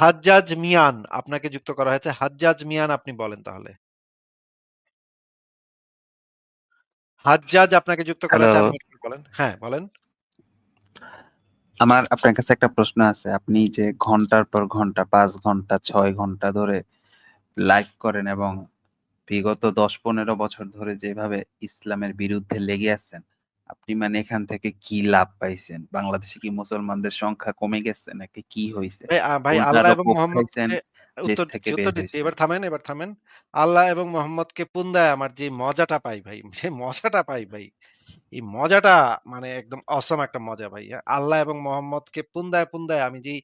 হাজ্জাজ মিয়ান আপনাকে যুক্ত করা হয়েছে। হাজ্জাজ মিয়ান আপনি বলেন তাহলে। হাজ্জাজ আপনাকে যুক্ত করা হয়েছে। আপনি বলেন। হ্যাঁ, বলেন। আমার আপনার কাছে একটা প্রশ্ন আছে। আপনি যে ঘণ্টার পর ঘণ্টা ৫ ঘণ্টা ৬ ঘণ্টা ধরে লাইভ করেন এবং বিগত ১০-১৫ বছর ধরে যেভাবে ইসলামের বিরুদ্ধে লেগে আছেন, আপনি মানে এখান থেকে কি লাভ পাইছেন? বাংলাদেশে কি মুসলমানদের সংখ্যা কমে গেছে নাকি কি হইছে? ভাই আল্লাহ এবং দেশ উত্তর উত্তর দিচ্ছি। এবার থামেন, এবার থামেন। আল্লাহ এবং মোহাম্মদকে পুন্দায় আমার যে মজাটা পাই ভাই, যে মজাটা পাই ভাই, এই মজাটা মানে একদম অসম একটা মজা ভাই। আল্লাহ এবং মোহাম্মদকে পুন্দায়, পুন্দায় আমি যে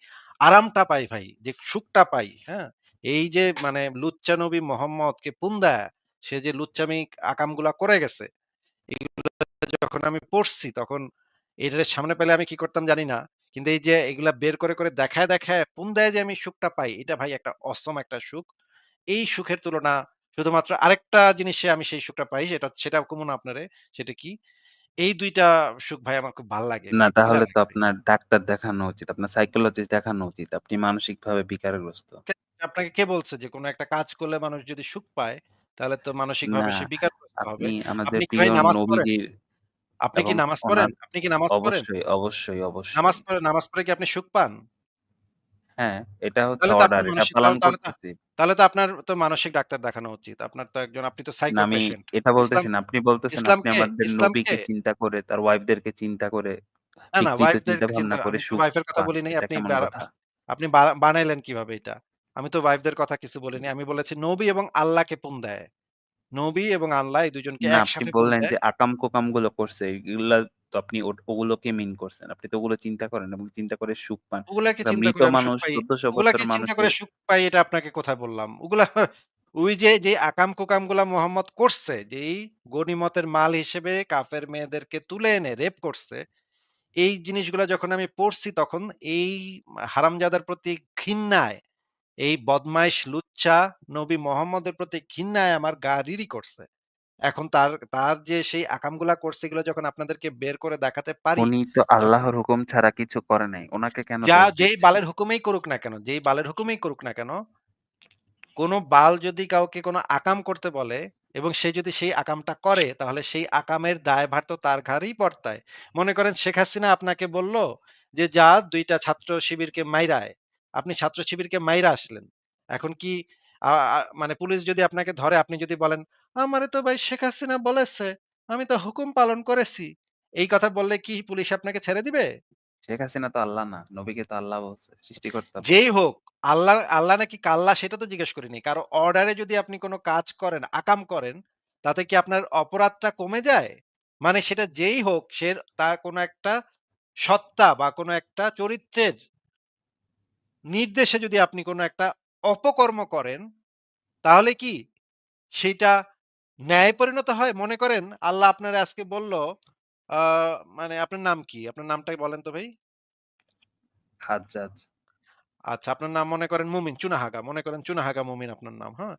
আরামটা পাই ভাই, যে সুখটা পাই, হ্যাঁ? এই যে মানে লুচ্চা নবী মোহাম্মদকে পুন্দায় সে যে লুচ্চামি আকামগুলা করে গেছে, এগুলো যখন আমি পড়ছি তখন এটার সামনে পেলে আমি কি করতাম জানি না। কিন্তু এই যে এগুলা বের করে, করে দেখায়, দেখায় পুন্দায় যে আমি সুখটা পাই, এটা ভাই একটা অসাম একটা সুখ। এই সুখের তুলনা শুধুমাত্র আরেকটা জিনিসে আমি সেই সুখটা পাই সেটা সেটাও কমু না আপনারে। সেটা কি? এই ২ টা সুখ ভাই আমার খুব ভালো লাগে না। তাহলে তো আপনার ডাক্তার দেখানো উচিত। আপনার সাইকোলজিস্ট দেখানো উচিত। আপনি মানসিকভাবে বিকারগ্রস্ত। কে আপনাকে কে বলছে যে কোন একটা কাজ করলে মানুষ যদি সুখ পায়, তাহলে তো মানসিক ভাবে সে বিকারগ্রস্ত হবে। আপনি আমাদের প্রিয় নবীজির আপনি কি এবং নামাজ পড়েন? ওনার আপনি কি নামাজ পড়েন? অবশ্যই, অবশ্যই, নামাজ অবশ্যই। পড়ে নামাজ পড়ে কি আপনি সুখ পান? হ্যাঁ, এটা হচ্ছে তাহলে তো অর্ডার। আপনার এটা মানসিক পালন তাহলে তাহলে তো করতেছি। তাহলে তো আপনার তো মানসিক ডাক্তার দেখানো উচিত। আপনার তো একজন আপনি তো না সাইকো আমি পেশেন্ট। এটা ইসলাম বলতেছি না। আপনি বলতেছেন আপনি ইসলামকে আমাদের ইসলামকে নবীকে চিন্তা করে, তার ওয়াইফদেরকে চিন্তা করে, না, না বিকৃত ওয়াইফদেরকে চিন্তা চিন্তা-ভাবনা করে আমি তো সুখ ওয়াইফের কথা পান। বলি নাই। এটা আপনি কেমন বারা কথা? আপনি বা বানাইলেন কীভাবে এটা? আমি তো ওয়াইফদের কথা কিছু বলিনি। আমি বলেছি নবী এবং আল্লাহকে পুন দেয়। নবী এবং আল্লাহ এই ২ জনকে না আপনি একসাথে বললেন দেয়। যে আকাম-কুকামগুলো করছে, এগুলা তো আপনি ও ওগুলোকে মিন করছেন। আপনি তো ওগুলো চিন্তা করেন এবং চিন্তা করে সুখ পান। ওগুলাকে একটা চিন্তা মৃত করে আমি সুখ মানুষ পাই। ১৪০০ ওগুলাকে বছরের চিন্তা করে মানুষের সুখ পাই এটা আপনাকে কোথায় বললাম? ওগুলা ওই যে, যে আকাম-কুকামগুলা মোহাম্মদ করছে, যেই গনিমতের মাল হিসেবে কাফের মেয়েদেরকে তুলে এনে রেপ করছে, এই জিনিসগুলা যখন আমি পড়ছি তখন এই হারামজাদার প্রতি ঘৃণায়, এই বদমাইশ লুচ্চা নবী মোহাম্মদের প্রতি ঘৃণায় আমার গা রিরি করছে। এখন তার তার যে সেই আকামগুলা করছে এগুলো যখন আপনাদেরকে বের করে দেখাতে পারি, উনি তো আল্লাহর হুকুম ছাড়া কিছু করে নাই। উনাকে কেন যা যেই বালের হুকুমেই করুক না কেন, যেই বালের হুকুমেই করুক না কেন, কোন বাল যদি কাউকে কোনো আকাম করতে বলে এবং সে যদি সেই আকামটা করে তাহলে সেই আকামের দায়ভার তো তার ঘাড়েই পড়তায় মনে করেন শেখ হাসিনা আপনাকে বলল যে, "যা দুইটা ছাত্র শিবিরকে মাইরা আয়।" আপনি ছাত্র শিবিরকে মাইরা আসলেন। এখন কি মানে পুলিশ যদি আপনাকে ধরে আপনি যদি বলেন, "আমারে তো ভাই শেখ হাসিনা বলেছে, আমি তো হুকুম পালন করেছি।" এই কথা বললে কি পুলিশ আপনাকে ছেড়ে দিবে? শেখ হাসিনা তো আল্লাহ না। নবীকে তো আল্লাহ বলছে, সৃষ্টিকর্তা যেই হোক, আল্লাহ আল্লাহ নাকি কাল্লা সেটা তো জিজ্ঞেস করিনি। কারও অর্ডারে যদি আপনি কোনো কাজ করেন, আকাম করেন, তাতে কি আপনার অপরাধটা কমে যায়? মানে সেটা যেই হোক সে তার কোনো একটা সত্তা বা কোনো একটা চরিত্রের নির্দেশে যদি আপনি কোন একটা অপকর্ম করেন, তাহলে কি সেইটা ন্যায় পরিণত হয়? মনে করেন আল্লাহ আপনারে আজকে বলল, মানে আপনার নাম কি? আপনার নামটাই বলেন তো ভাই? হাজ্জাজ। আচ্ছা, আপনার নাম মনে করেন মুমিন, চুনাহাগা। মনে করেন চুনাহাগা মুমিন আপনার নাম, হ্যাঁ?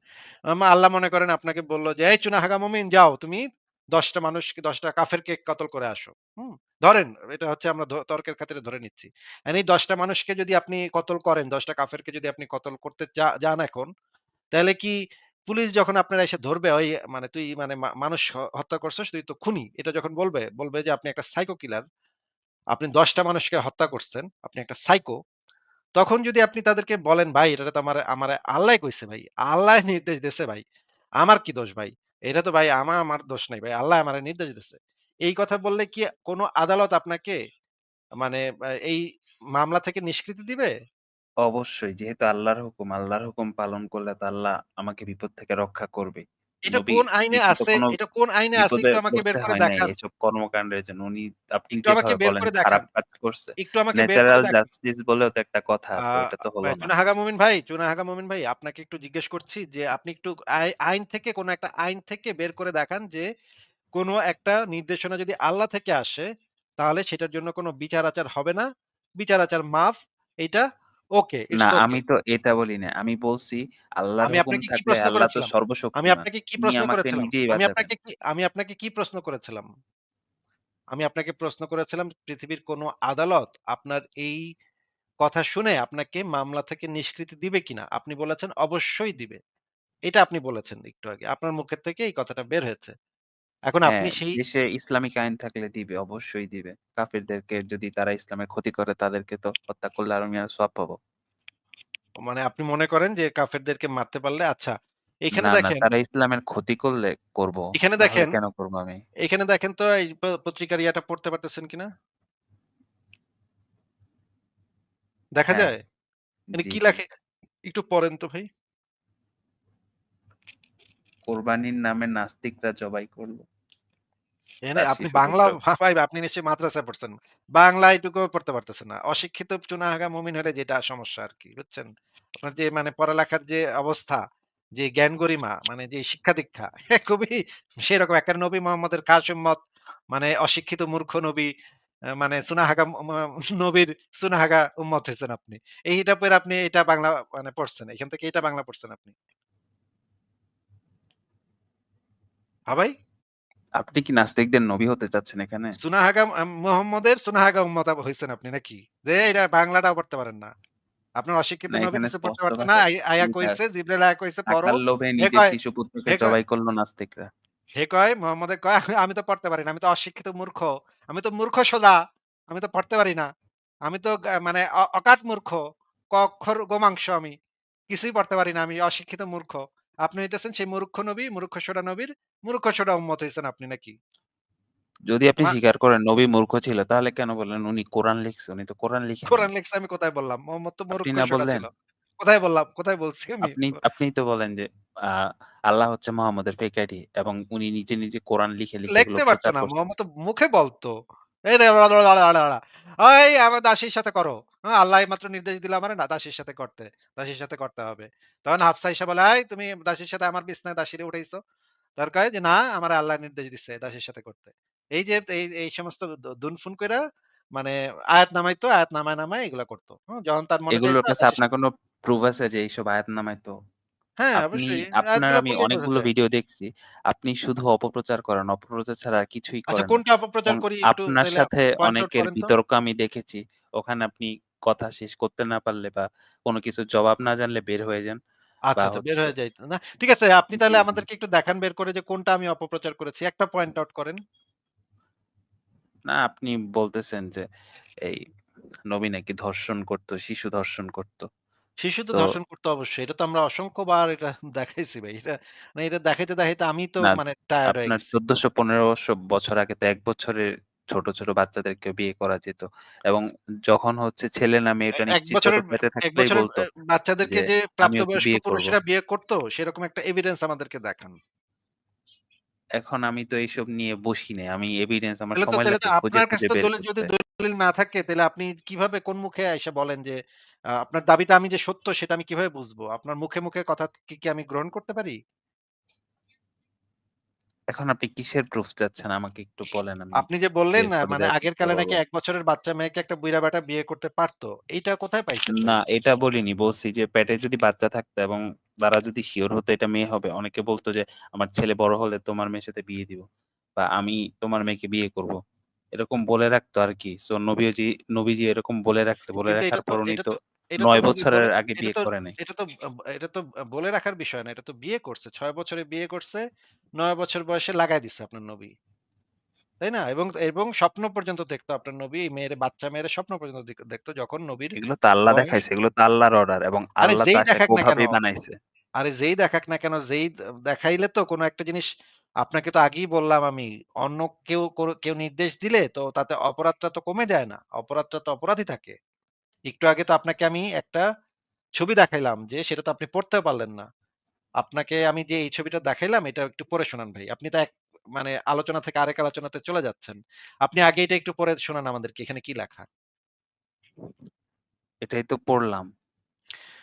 আল্লাহ মনে করেন আপনাকে বলল যে, "এই চুনাহাগা মুমিন যাও তুমি ১০ টা মানুষকে ১০ টা কাফেরকে কতল করে আসো।" হুম? ধরেন এটা হচ্ছে আমরা তর্কের খাতিরে ধরে নিচ্ছি। এই ১০ টা মানুষকে যদি আপনি কতল করেন, ১০ টা কাফেরকে যদি আপনি কতল করতে যান এখন, তাহলে কি পুলিশ যখন আপনারা এসে ধরবে ওই মানে তুই মানে মানুষ হত্যা করছস, তুই তো খুনি। এটা যখন বলবে, বলবে যে আপনি একটা সাইকো কিলার। আপনি দশটা মানুষকে হত্যা করছেন। আপনি একটা সাইকো। তখন যদি আপনি তাদেরকে বলেন, "ভাই এটা তো আমার আমারে আল্লাহই কইছে ভাই। আল্লাহ নির্দেশ দিছে ভাই। আমার কি দোষ ভাই? এটা তো ভাই আমার আমার দোষ নাই ভাই। আল্লাহ আমার নির্দেশ দিচ্ছে এই কথা বললে কি কোনো আদালত আপনাকে মানে এই মামলা থেকে নিষ্কৃতি দিবে? অবশ্যই যেহেতু আল্লাহর হুকুম, আল্লাহর হুকুম পালন করলে তো আল্লাহ আমাকে বিপদ থেকে রক্ষা করবেই। এটা কোন আইনে আছে? এটা কোন আইনে আছে একটু আমাকে বের করে দেখান। এসব কর্মকাণ্ডের জন্য। উনি আপনি একটু আমাকে বের করে খারাপ দেখান। কাজ করছে। একটু আমাকে বের করে ন্যাচারাল জাস্টিস বলেও তো একটা কথা আছে। ওইটা তো হলো ভাই না। চুনাহাগা মুমিন ভাই, চুনাহাগা মুমিন ভাই আপনাকে একটু জিজ্ঞেস করছি যে আপনি একটু আই আইন থেকে কোন একটা আইন থেকে বের করে দেখান যে কোন একটা নির্দেশনা যদি আল্লাহ থেকে আসে, তাহলে সেটার জন্য কোন বিচার-আচার হবে না। বিচার-আচার মাফ। এইটা ওকে, না। আমি তো এটা বলি নাই। আমি বলছি আল্লাহর আমি আপনাকে কি প্রশ্ন করেছিলাম? আমি আপনাকে কি প্রশ্ন করেছিলাম? আমি আপনাকে কি আমি আপনাকে কি প্রশ্ন করেছিলাম? আমি আপনাকে প্রশ্ন করেছিলাম পৃথিবীর কোন আদালত আপনার এই কথা শুনে আপনাকে মামলা থেকে নিষ্কৃতি দিবে কিনা? আপনি বলেছেন অবশ্যই দিবে। এটা আপনি বলেছেন একটু আগে। আপনার মুখের থেকে এই কথাটা বের হয়েছে। এখন হ্যাঁ, আপনি সেই দেশে ইসলামিক আইন থাকলে দিবে, অবশ্যই দিবে। কাফিরদেরকে যদি তারা ইসলামের ক্ষতি করে তাদেরকে তো হত্যা করলে আর আমি আর সওয়াব পাবো। মানে আপনি মনে করেন যে কাফেরদেরকে মারতে পারলে আচ্ছা, এখানে না, না দেখেন তারা ইসলামের ক্ষতি করলে করব। এখানে নাহলে দেখেন কেন করব আমি? এখানে দেখেন তো এই প পত্রিকার ইয়াটা পড়তে পারতেছেন কিনা? দেখা হ্যাঁ, যায়? মানে জি, কি জি। লেখে? একটু পড়েন তো ভাই। কোরবানির নামে নাস্তিকরা জবাই করল তার আপনি বাংলা ভাই আপনি নিশ্চয়ই মাদ্রাসায় পড়ছেন। বাংলা এটুকুও পড়তে পারতেছেন না। অশিক্ষিত চুনাহাগা মুমিন হলে যেটা সমস্যা আরকি, বুঝছেন? আপনার যে মানে পড়ালেখার যে অবস্থা, যে জ্ঞান গরিমা, মানে যে শিক্ষা-দীক্ষা খুবই সেরকম একটা নবী মোহাম্মদের খাস উম্মত, মানে অশিক্ষিত মূর্খ নবী, মানে ম নবীর চুনাহাগা উম্মত হয়েছেন আপনি। এইটা পইড়া আপনি এটা বাংলা মানে পড়ছেন। এখান থেকে এটা বাংলা পড়ছেন আপনি। হ্যাঁ ভাই? আপনি কি নাস্তিকদের নবী হতে চাচ্ছেন এখানে? চুনাহাগা আম মোহাম্মদের চুনাহাগা উম্মত হইছেন আপনি নাকি? যে এটা বাংলাটাও পড়তে পারেন না। আপনার অশিক্ষিত নবী কিছু পড়তে পারত না। আয়া কইছে। জিবরাইল আয়া কইছে পড়ো। লোভে কয় শিশুপুত্রকে জবাই করল নাস্তিকরা। হে কয় মোহাম্মদে কয় আমি তো পড়তে পারি না। আমি তো অশিক্ষিত মূর্খ। আমি তো মূর্খ সোজা। আমি তো পড়তে পারি না। আমি তো মানে অকাট মূর্খ। কক্ষর গোমাংস আমি। কিছুই পড়তে পারি না। আমি অশিক্ষিত মূর্খ। আপনি হইতেছেন সেই মূর্খ নবী, মূর্খ সোডা নবীর মূর্খ সোডা উম্মত হইছেন আপনি নাকি? যদি আপনি স্বীকার করেন নবী মূর্খ ছিল তাহলে কেন বললেন উনি কোরআন লিখছে? উনি তো কোরআন নাই। কোরআন লিখছে আমি কোথায় বললাম? মোহাম্মদ তো আপনি মূর্খ না ছিল। কোথায় বললাম? কোথায় বলছি আমি? আপনি আপনিই তো বলেন যে আল্লাহ হচ্ছে মোহাম্মদের ফেক আইডি এবং উনি নিজে, নিজে কোরআন লিখে, লিখে লিখতে পারছে প্রচার না। মোহাম্মদ তো মুখে বলতো। এই রে ওই আমার দাসীর সাথে করো। হ্যাঁ, আল্লাহ মাত্র নির্দেশ দিল আমারে না দাসীর সাথে করতে। দাসীর সাথে করতে হবে। তখন হাফসা এসে বলে, "এই তুমি দাসীর সাথে আমার বিছনায় দাসীরে উঠাইছো?" তখন কয় যে, "না, আমার আল্লাহ নির্দেশ দিছে দাসীর সাথে করতে।" এই যে এই এই সমস্ত দুনফুন কইরা মানে আয়াত নামাইতো, আয়াত নামায়, নামায় এগুলা করত। যখন তার মনে এগুলোর কাছে আপনার কোনো প্রুফ আছে যে এইসব আয়াত নামাইতো? হ্যাঁ, অবশ্যই। আপনার আমি অনেকগুলো ভিডিও দেখছি। আপনি শুধু অপপ্রচার করেন। অপপ্রচার ছাড়া আর কিছুই আচ্ছা করেন না। কোনটা অপপ্রচার করি একটু আপনার সাথে অনেকের বিতর্ক আমি দেখেছি। ওখানে আপনি কথা শেষ করতে না পারলে বা কোনো কিছুর জবাব না জানলে বের হয়ে যান। আচ্ছা, আচ্ছা বের হয়ে যাইত না। ঠিক আছে আপনি তাহলে আমাদেরকে একটু দেখান বের করে যে কোনটা আমি অপপ্রচার করেছি। একটা পয়েন্ট আউট করেন। না আপনি বলতেছেন যে এই নবী নাকি ধর্ষণ করত, শিশু ধর্ষণ করত। শিশু তো ধর্ষণ করতো অবশ্যই। এটা তো আমরা অসংখ্য অসংখ্যবার এটা দেখাইছি ভাই। এটা মানে এটা দেখাইতে, দেখাইতে আমি তো মানে টায়ার্ড হয়ে আপনার গেছি। ১৪০০-১৫০০ বছর আগে তো এক বছরের ছোট, ছোট বাচ্চাদেরকে বিয়ে করা যেত। এবং যখন হচ্ছে ছেলে না মেয়েটা ১ নিশ্চিত বেঁচে ১ থাকলেই বলত বাচ্চাদেরকে যে, যে "আমি ওকে প্রাপ্তবয়স্ক বিয়ে করব।" পুরুষেরা বিয়ে করত সেরকম একটা এভিডেন্স আমাদেরকে দেখান। এখন আমি তো এইসব নিয়ে বসি নাই। আমি এভিডেন্স আমার সময় লাগে আপনার কাছে দলিল যদি। দলিল না থাকে তাহলে আপনি কীভাবে কোন মুখে এসে বলেন যে আপনার দাবিটা আমি যে সত্য সেটা আমি কীভাবে বুঝব? আপনার মুখে, মুখে কথা কি, কি আমি গ্রহণ করতে পারি? এখন আপনি কিসের প্রুফ চাচ্ছেন আমাকে একটু বলেন আমি আপনি যে বললেন না মানে আগের কালে নাকি ১ বছরের বাচ্চা মেয়েকে একটা বুইড়া বেটা বিয়ে করতে পারত। এইটা কোথায় পাইছেন না, এটা বলিনি। বলছি যে পেটে যদি বাচ্চা থাকতো এবং তারা যদি সিওর হতো এটা মেয়ে হবে, অনেকে বলত যে, "আমার ছেলে বড় হলে তোমার মেয়ের সাথে বিয়ে দিব।" বা "আমি তোমার মেয়েকে বিয়ে করব।" এরকম বলে রাখতো আরকি। সো নবীজি নবীজি এরকম বলে রাখছে। বলে এটা রাখার পর উনি তো তো এটা তো ৯ নবী বছরের আগে বিয়ে করে নাই। এটা তো এটা তো বলে রাখার বিষয় না। এটা তো বিয়ে করছে। ছয় বছরে বিয়ে করছে। ৯ বছর বয়সে লাগায় দিছে আপনার নবী। তাই না? এবং এবং স্বপ্ন পর্যন্ত দেখতো আপনার নবী এই মেয়ের বাচ্চা মেয়ের স্বপ্ন পর্যন্ত দেখতো যখন নবীর এগুলো তো আল্লাহ দেখাইছে। এগুলো তো আল্লাহর অর্ডার এবং আল্লাহ যেই তাকে দেখাক না কেন ওভাবেই বানাইছে। আরে যেই দেখাক না কেন, যেই দেখাইলে তো কোন একটা জিনিস আপনাকে তো আগেই বললাম আমি। অন্য কেউ কেউ নির্দেশ দিলে তো তাতে অপরাধটা তো কমে যায় না। অপরাধটা তো অপরাধই থাকে। একটু আগে তো আপনাকে আমি একটা ছবি দেখাইলাম যে সেটা তো আপনি পড়তেও পারলেন না। আপনাকে আমি যে এই ছবিটা দেখাইলাম এটা একটু পরে শোনান ভাই। আপনি তো এক মানে আলোচনা থেকে আরেক আলোচনাতে চলে যাচ্ছেন। আপনি আগে এটা একটু পরে শোনান আমাদেরকে এখানে কি লেখা? এটাই তো পড়লাম।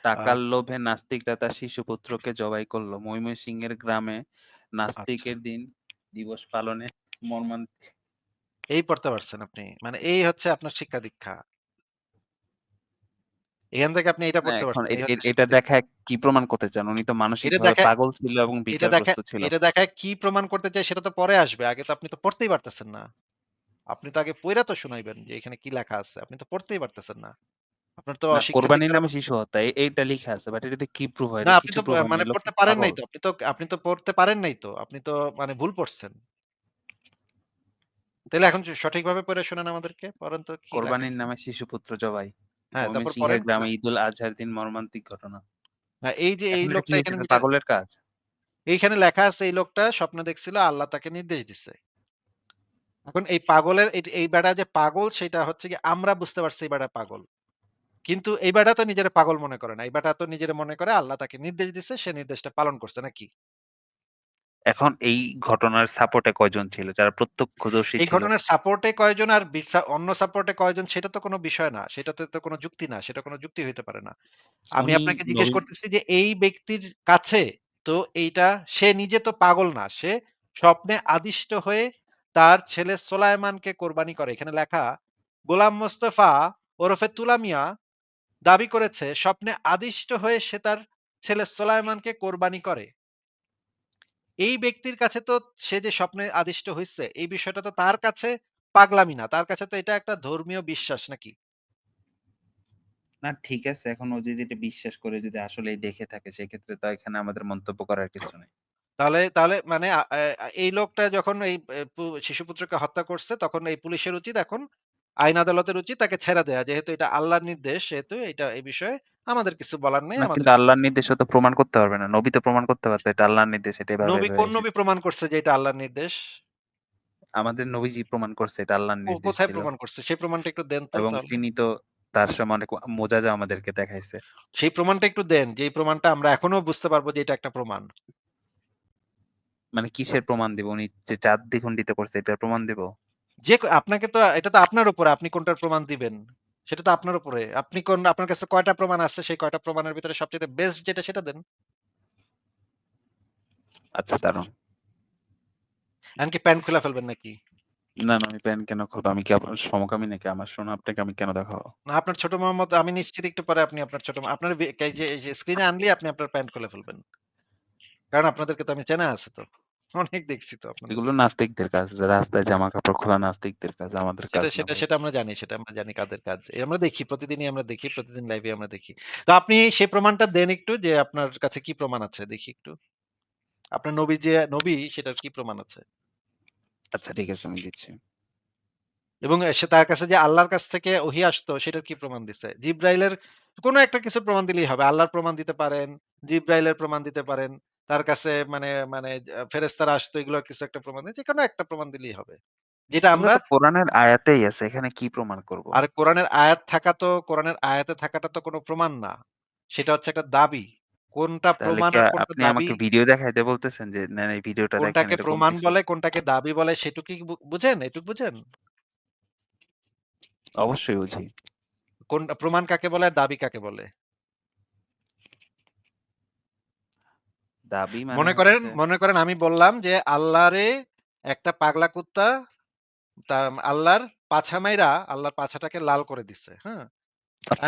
টাকার লোভে নাস্তিকরা তার শিশুপুত্রকে জবাই করল। ময়মনসিংহের গ্রামে আচ্ছা। নাস্তিকের দিন দিবস পালনে মর্মান্তিক এই পড়তে পারছেন আপনি। মানে এই হচ্ছে আপনার শিক্ষা-দীক্ষা। এখান থেকে আপনি এটা পড়তে পারছেন। এটা শিক্ষা-দীক্ষা। কি প্রমাণ করতে চান? উনি তো দেখায় পাগল ছিল এবং বিচারগ্রস্ত ছিল। এটা দেখায় কি প্রমাণ করতে চায় সেটা তো পরে আসবে। আগে তো আপনি তো পড়তেই পারতেছেন না। আপনি তো আগে পইড়া তো শুনাইবেন যে এখানে কি লেখা আছে। আপনি তো পড়তেই পারতেছেন না। আপনার তো কোরবানির নামে শিশু হত্যা এইটা লিখা আছে। বাট এটাতে কি প্রুফ হয়? না আপনি তো হয়। মানে পড়তে পারেন নাই তো। আপনি তো আপনি তো পড়তে পারেন নাই তো। আপনি তো মানে ভুল পড়ছেন। তাইলে এখন সঠিকভাবে পড়ে শোনান আমাদেরকে। পড়েন তো কি লেখা? কোরবানির নামে শিশুপুত্র জবাই। হ্যাঁ, তারপর ময়মনসিংহের গ্রামে ঈদুল আজহার দিন মর্মান্তিক ঘটনা। না এই যে এই এখন এটা কি লোকটা এখানে পাগলের কাজ? এইখানে লেখা আছে এই লোকটা স্বপ্নে দেখছিল আল্লাহ তাকে নির্দেশ দিছে। এখন এই পাগলের এই বেড়া যে পাগল সেটা হচ্ছে গিয়ে আমরা বুঝতে পারছি এই বেড়া পাগল। কিন্তু এই বেটা তো নিজের পাগল মনে করে না। এই বেটা তো নিজের মনে করে আল্লাহ তাকে নির্দেশ দিচ্ছে সে নির্দেশটা পালন করছে নাকি? এখন এই ঘটনার সাপোর্টে কয়জন ছিল? যারা প্রত্যক্ষদর্শী এই ঘটনার সাপোর্টে কয়জন আর অন্য সাপোর্টে কয়জন সেটা তো কোনো বিষয় না। সেটাতে তো কোনো যুক্তি না। সেটা কোনো যুক্তি হইতে পারে না। আমি আপনাকে জিজ্ঞেস করতেছি যে এই ব্যক্তির কাছে তো এইটা সে নিজে তো পাগল না। সে স্বপ্নে আদিষ্ট হয়ে তার ছেলে সোলায়মানকে কোরবানি করে। এখানে লেখা গোলাম মোস্তফা ওরফে তুলা মিয়া দাবি করেছে স্বপ্নে আদিষ্ট হয়ে সে তার ছেলে সোলায়মানকে কোরবানি করে। এই ব্যক্তির কাছে তো সে যে স্বপ্নে আদিষ্ট হইছে এই বিষয়টা তো তার কাছে পাগলামি না। তার কাছে তো এটা একটা ধর্মীয় বিশ্বাস নাকি? না ঠিক আছে। এখন ও যদি এটা বিশ্বাস করে যদি আসলেই দেখে থাকে সেক্ষেত্রে তো এখানে আমাদের মন্তব্য করার কিছু নেই। তাহলে তাহলে মানে এই লোকটা যখন এই শিশুপুত্রকে হত্যা করছে তখন এই পুলিশের উচিত এখন আইন আদালতের উচিত তাকে ছেড়ে দেয়া। যেহেতু এটা আল্লাহর নির্দেশ সেহেতু এটা এই বিষয়ে আমাদের কিছু বলার নেই। আমাদের আল্লাহর নির্দেশ তো প্রমাণ করতে পারবে না। নবী তো প্রমাণ করতে পারত এটা আল্লাহর নির্দেশ এটা এভাবে, নবী কোন নবী প্রমাণ করছে যে এটা আল্লাহর নির্দেশ? আমাদের নবীজি প্রমাণ করছে এটা আল্লাহর নির্দেশ কোথায় প্রমাণ করছে? সেই প্রমাণটা একটু দেন তো এবং তিনি তো তার সময় অনেক মোজাজা আমাদেরকে দেখাইছে। সেই প্রমাণটা একটু দেন। যেই প্রমাণটা আমরা এখনও বুঝতে পারব যে এটা একটা প্রমাণ। মানে কিসের প্রমাণ দিব? উনি যে চাঁদ দ্বিখণ্ডিত করছে এটার প্রমাণ দিব? যে আপনাকে তো এটা তো আপনার উপরে আপনি কোনটার প্রমাণ দিবেন। সেটা তো আপনার উপরে। আপনি কোন আপনার কাছে কয়টা প্রমাণ আছে সেই কয়টা প্রমাণের ভিতরে সবচাইতে বেস্ট যেটা সেটা দেন। আচ্ছা দাঁড়ান। এখন কি প্যান্ট খুলে ফেলবেন নাকি? না, না আমি প্যান্ট কেন খুলবো? আমি কি আপনার সমকামী নাকি? আমার সোনা আপনাকে আমি কেন দেখাবো? না আপনার ছোট মোহাম্মদ আমি নিশ্চিত একটু পরে আপনি আপনার ছোট আপনার এই যে স্ক্রিনে আনলেই আপনি আপনার প্যান্ট খুলে ফেলবেন। কারণ আপনাদেরকে তো আমি চেনা আছে তো। অনেক দেখছি তো আপনাদের। এগুলো নাস্তিকদের কাজ। রাস্তায় জামা কাপড় খোলা নাস্তিকদের কাজ। আমাদের কাজ সেটা। সেটা আমরা জানি, সেটা আমরা জানি কাদের কাজ। আমরা দেখি প্রতিদিনই আমরা দেখি, প্রতিদিন লাইভে আমরা দেখি। তো আপনি সেই প্রমাণটা দেন একটু যে আপনার কাছে কি প্রমাণ আছে দেখি একটু। আপনার নবী যে নবী সেটার কি প্রমাণ আছে? আচ্ছা ঠিক আছে আমি দিচ্ছি। এবং সে তার কাছে যে আল্লাহর কাছ থেকে ওহী আসতো সেটার কি প্রমাণ দিছে? জিব্রাইলের কোনো একটা কিছু প্রমাণ দিলেই হবে। আল্লাহর প্রমাণ দিতে পারেন, জিব্রাইলের প্রমাণ দিতে পারেন। তার কাছে মানে মানে আ ফেরেশতারা আসতো এগুলোর কিছু একটা প্রমাণ দেন। যেকোনো একটা প্রমাণ দিলেই হবে। যেটা আমরা কোরআনের আয়াতেই আছে। এখানে কি প্রমাণ করব? আর কোরআনের আয়াত থাকা তো কোরআনের আয়াতে থাকাটা তো কোনো প্রমাণ না। সেটা হচ্ছে একটা দাবি। কোনটা প্রমাণ আপনি আমাকে ভিডিও দেখাইতে বলতেছেন যে নেন এই ভিডিওটা দেখেন কোনটাকে প্রমাণ? বলে, কোনটাকে দাবি বলে সেটুকু কি বুঝেন? এটুক বুঝেন? অবশ্যই বুঝি। কোন প্রমাণ কাকে বলে আর দাবি কাকে বলে? দাবি মানে মনে করেন মনে করেন আমি বললাম যে আল্লাহরে একটা পাগলা কুত্তা আল্লাহর পাছা মাইরা আল্লাহর পাছাটাকে লাল করে দিছে। হ্যাঁ?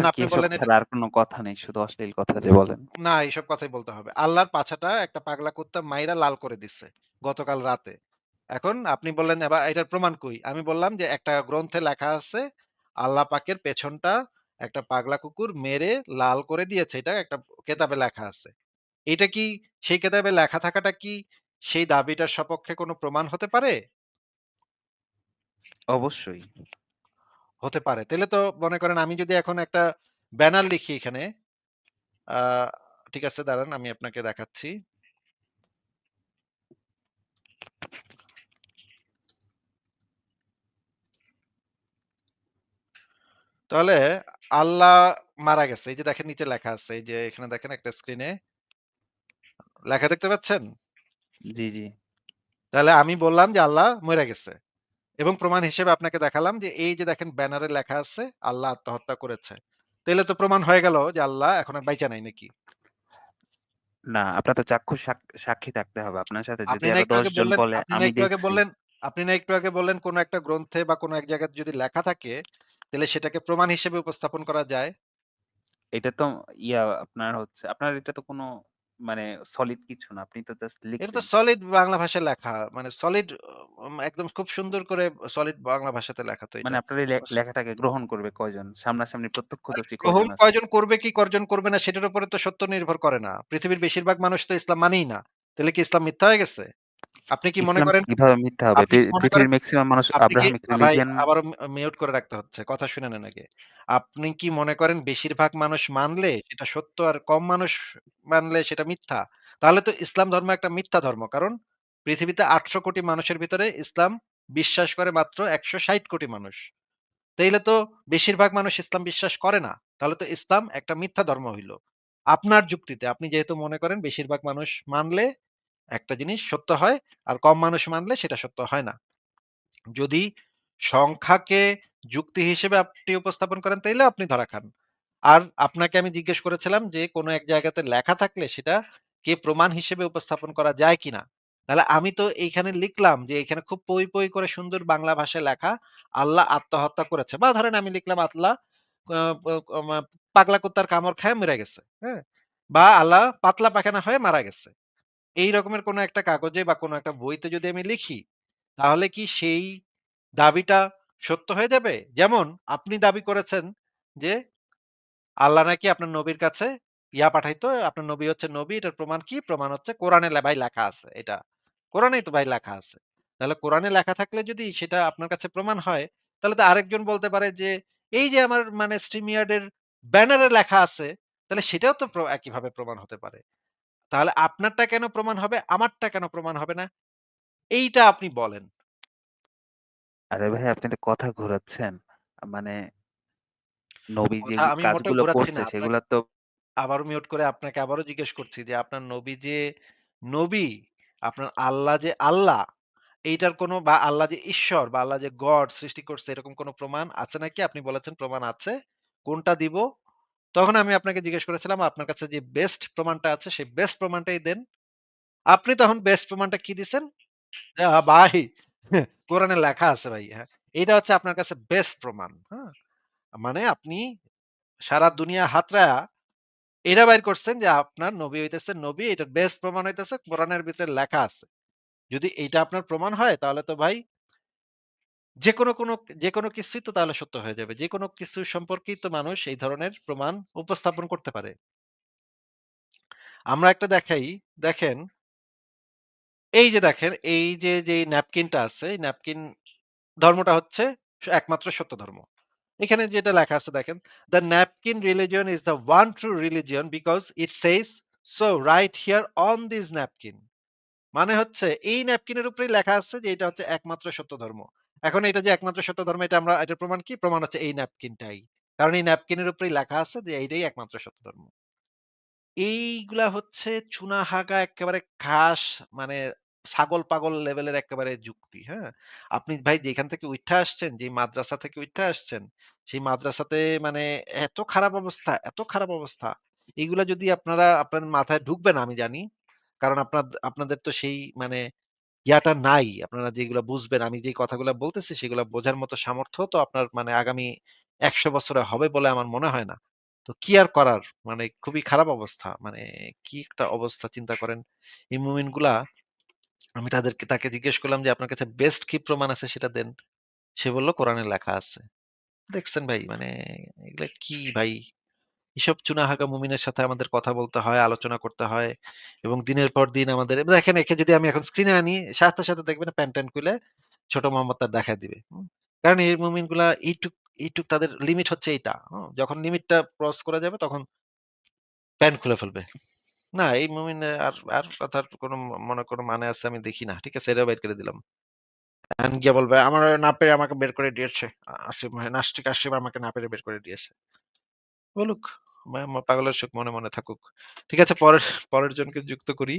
আপনি ছাড়া আর কোন কথা নেই? শুধু অশ্লীল কথা যে বলেন। না এইসব কথাই বলতে হবে। আল্লাহর পাছাটা একটা পাগলা কুত্তা মাইরা লাল করে দিছে গতকাল রাতে। এখন আপনি বললেন এবার এটার প্রমাণ কই? আমি বললাম যে একটা গ্রন্থে লেখা আছে আল্লাহ পাকের পেছনটা একটা পাগলা কুকুর মেরে লাল করে দিয়েছে। এটা একটা কেতাবে লেখা আছে। এটা কি সেই কেতাবে লেখা থাকাটা কি সেই দাবিটার সপক্ষে কোনো প্রমাণ হতে পারে? অবশ্যই। হতে পারে। তাইলে তো মনে করেন আমি যদি এখন একটা ব্যানার লিখি এখানে আ ঠিক আছে দাঁড়ান আমি আপনাকে দেখাচ্ছি। তাহলে আল্লাহ মারা গেছে। এই যে দেখেন নিচে লেখা আছে। এই যে এখানে দেখেন একটা স্ক্রিনে লেখা দেখতে পাচ্ছেন? জি, জি। তাহলে আমি বললাম যে আল্লাহ মইরা গেছে। এবং প্রমাণ হিসেবে আপনাকে দেখালাম যে এই যে দেখেন ব্যানারে লেখা আছে আল্লাহ আত্মহত্যা করেছে। তাইলে তো প্রমাণ হয়ে গেল যে আল্লাহ এখন আর বাইচা নাই নাকি? না, আপনার তো চাক্ষুষ সাক্ষী থাকতে হবে। আপনার সাথে যদি আরও একটু ১০ আগে জন বললেন বলে আমি একটু আগে দেখছি। বললেন আপনি না একটু আগে বললেন কোন একটা গ্রন্থে বা কোন এক জায়গায় যদি লেখা থাকে তাহলে সেটাকে প্রমাণ হিসেবে উপস্থাপন করা যায়। এটা তো ইয়া আপনার হচ্ছে আপনার এটা তো কোন মানে সলিড কিছু না। আপনি তো জাস্ট এটা তো লিখলেন। সলিড বাংলা ভাষায় লেখা। মানে সলিড উম একদম খুব সুন্দর করে সলিড বাংলা ভাষাতে লেখা তো মানে এটা। আপনার এই লে লেখাটাকে গ্রহণ করবে কয়জন? সামনাসামনি প্রত্যক্ষ প্রত্যক্ষদর্শী গ্রহণ কয়জন আছে? কয়জন করবে কি কয়জন করবে না সেটার উপরে তো সত্য নির্ভর করে না। পৃথিবীর বেশিরভাগ মানুষ তো ইসলাম মানেই না। তাহলে কি ইসলাম মিথ্যা হয়ে গেছে? আপনি কি মনে করেন কীভাবে মিথ্যা হবে? পৃথিবীর মেক্সিমাম মানুষ আব্রাহামিক রিলিজিয়ন আবারও মি মিউট করে রাখতে হচ্ছে। কথা শুনে নেন আগে। আপনি কি মনে করেন বেশিরভাগ মানুষ মানলে সেটা সত্য আর কম মানুষ মানলে সেটা মিথ্যা? তাহলে তো ইসলাম ধর্ম একটা মিথ্যা ধর্ম। কারণ পৃথিবীতে ৮০০ কোটি মানুষের ভিতরে ইসলাম বিশ্বাস করে মাত্র ১৬০ কোটি মানুষ। তাইলে তো বেশিরভাগ মানুষ ইসলাম বিশ্বাস করে না। তাহলে তো ইসলাম একটা মিথ্যা ধর্ম হইল। আপনার যুক্তিতে আপনি যেহেতু মনে করেন বেশিরভাগ মানুষ মানলে একটা জিনিস সত্য হয়, আর কম মানুষ মানলে সেটা সত্য হয় না। যদি সংখ্যাকে যুক্তি হিসেবে আপনি উপস্থাপন করেন তাইলেও আপনি ধরা খান। আর আপনাকে আমি জিজ্ঞেস করেছিলাম যে কোন এক জায়গাতে লেখা থাকলে সেটা কে প্রমাণ হিসেবে উপস্থাপন করা যায় কিনা? তাহলে আমি তো এইখানে লিখলাম যে এখানে খুব পই, পই করে সুন্দর বাংলা ভাষায় লেখা আল্লাহ আত্মহত্যা করেছে। বা ধরেন আমি লিখলাম আল্লাহ পাগলা কুত্তার কামড় খায় মইরা গেছে। হ্যাঁ? বা আল্লাহ পাতলা পাখানা হয়ে মারা গেছে। এই রকমের কোন একটা কাগজে বা কোন একটা বইতে যদি আমি লিখি, তাহলে কি সেই দাবিটা সত্য হয়ে যাবে? যেমন আপনি দাবি করেছেন যে আল্লাহ নাকি আপনার নবীর কাছে ইয়া পাঠাইতো। আপনার নবী হচ্ছে নবী। এটার প্রমাণ কি? প্রমাণ হচ্ছে কোরআনে ভাই লেখা আছে এটা। কোরআনেই তো ভাই লেখা আছে। তাহলে কোরআনে লেখা থাকলে যদি সেটা আপনার কাছে প্রমাণ হয়, তাহলে তো আরেকজন বলতে পারে যে, এই যে আমার মানে এর ব্যানারে লেখা আছে, তাহলে সেটাও তো একইভাবে প্রমাণ হতে পারে। তাহলে আপনারটা কেন প্রমাণ হবে? আমারটা কেন প্রমাণ হবে না? এইটা আপনি বলেন। আরে ভাই আপনি তো কথা ঘুরাচ্ছেন। মানে নবী যে কথা আমি মোটেও কাজগুলো ঘোরাচ্ছি করছে না। আপনাকে সেগুলা তো আবারও মিউট করে আপনাকে আবারও জিজ্ঞেস করছি যে, আপনার নবী যে নবী, আপনার আল্লাহ যে আল্লাহ, এইটার কোনো বা আল্লাহ যে ঈশ্বর বা আল্লাহ যে গড সৃষ্টি করছে এরকম কোনো প্রমাণ আছে নাকি? আপনি বলেছেন প্রমাণ আছে। কোনটা দিব? তখন আমি আপনাকে জিজ্ঞেস করেছিলাম, আপনার কাছে যে বেস্ট প্রমাণটা আছে, সেই বেস্ট প্রমাণটাই দেন। আপনি তখন বেস্ট প্রমাণটা কি দিছেন? ভাই, কোরআনে লেখা আছে ভাই। হ্যাঁ? এইটা হচ্ছে আপনার কাছে বেস্ট প্রমাণ। হ্যাঁ? মানে আপনি সারা দুনিয়া হাতড়ায়া এটা বাইর করছেন যে আপনার নবী হইতেছে নবী, এটার বেস্ট প্রমাণ হইতেছে, কোরআনের ভিতরে লেখা আছে। যদি এটা আপনার প্রমাণ হয়, তাহলে তো ভাই যেকোনো কোনো যেকোনো কিছুই তো তাহলে সত্য হয়ে যাবে। যেকোনো কিছু সম্পর্কেই তো মানুষ এই ধরনের প্রমাণ উপস্থাপন করতে পারে। আমরা একটা দেখাই, দেখেন এই যে দেখেন, এই যে যেই ন্যাপকিনটা আছে, ন্যাপকিন ধর্মটা হচ্ছে একমাত্র সত্য ধর্ম। এখানে যেটা লেখা আছে দেখেন, "The napkin religion is the one true religion because it says so right here on this napkin." মানে হচ্ছে এই ন্যাপকিনের উপরেই লেখা আছে যে এটা হচ্ছে একমাত্র সত্য ধর্ম। এখন এটা যে একমাত্র সত্য ধর্ম এটা আমরা এটার প্রমাণ কি? প্রমাণ হচ্ছে এই ন্যাপকিনটাই। কারণ এই ন্যাপকিনের উপরেই লেখা আছে যে এইটাই একমাত্র সত্য ধর্ম। এইগুলা হচ্ছে চুনাহাগা এক্কেবারে খাস মানে ছাগল-পাগল লেভেলের এক্কেবারে যুক্তি, হ্যাঁ? আপনি ভাই যেখান থেকে উইঠা আসছেন, যে মাদ্রাসা থেকে উইঠা আসছেন, সেই মাদ্রাসাতে মানে এত খারাপ অবস্থা, এত খারাপ অবস্থা। এগুলা যদি আপনারা আপনাদের মাথায় ঢুকবে না আমি জানি। কারণ আপনার আপনাদের তো সেই মানে ইয়াটা নাই। আপনারা যেগুলা বুঝবেন, আমি যে কথাগুলা বলতেছি সেগুলা বোঝার মতো সামর্থ্য তো আপনার মানে আগামী ১০০ বছরে হবে বলে আমার মনে হয় না। তো কি আর করার? মানে খুবই খারাপ অবস্থা। মানে কি একটা অবস্থা চিন্তা করেন। এই মুমিনগুলা আমি তাদেরকে তাকে জিজ্ঞেস করলাম যে, "আপনার কাছে বেস্ট কি প্রমাণ আছে সেটা দেন।" সে বলল, "কোরআনে লেখা আছে।" দেখছেন ভাই মানে এগুলা কি ভাই? এসব চুনাহাগা মুমিনের সাথে আমাদের কথা বলতে হয়, আলোচনা করতে হয় এবং দিনের পর দিন আমাদের দেখেন একে যদি আমি এখন স্ক্রিনে আনি সাথে, সাথে দেখবেন প্যান্ট-ট্যান্ট খুলে ছোট মোহাম্মদ তার দেখায় দিবে। কারণ এই মুমিনগুলা এইটুক, এইটুক তাদের লিমিট হচ্ছে এইটা। যখন লিমিটটা ক্রস করে যাবে তখন প্যান্ট খুলে ফেলবে। না এই মুমিনের আর আর কথার কোন মনে কোনো মানে আছে আমি দেখি না। ঠিক আছে? এটাও বের করে দিলাম। গিয়ে বলবে, "আমার না পেরে আমাকে বের করে দিয়েছে। আসিফ ভাই নাস্তিক আসিফ আমাকে না পেরে বের করে দিয়েছে।" বলুক। পাগলের সুখ মনে, মনে থাকুক। ঠিক আছে পরের পরের জনকে যুক্ত করি।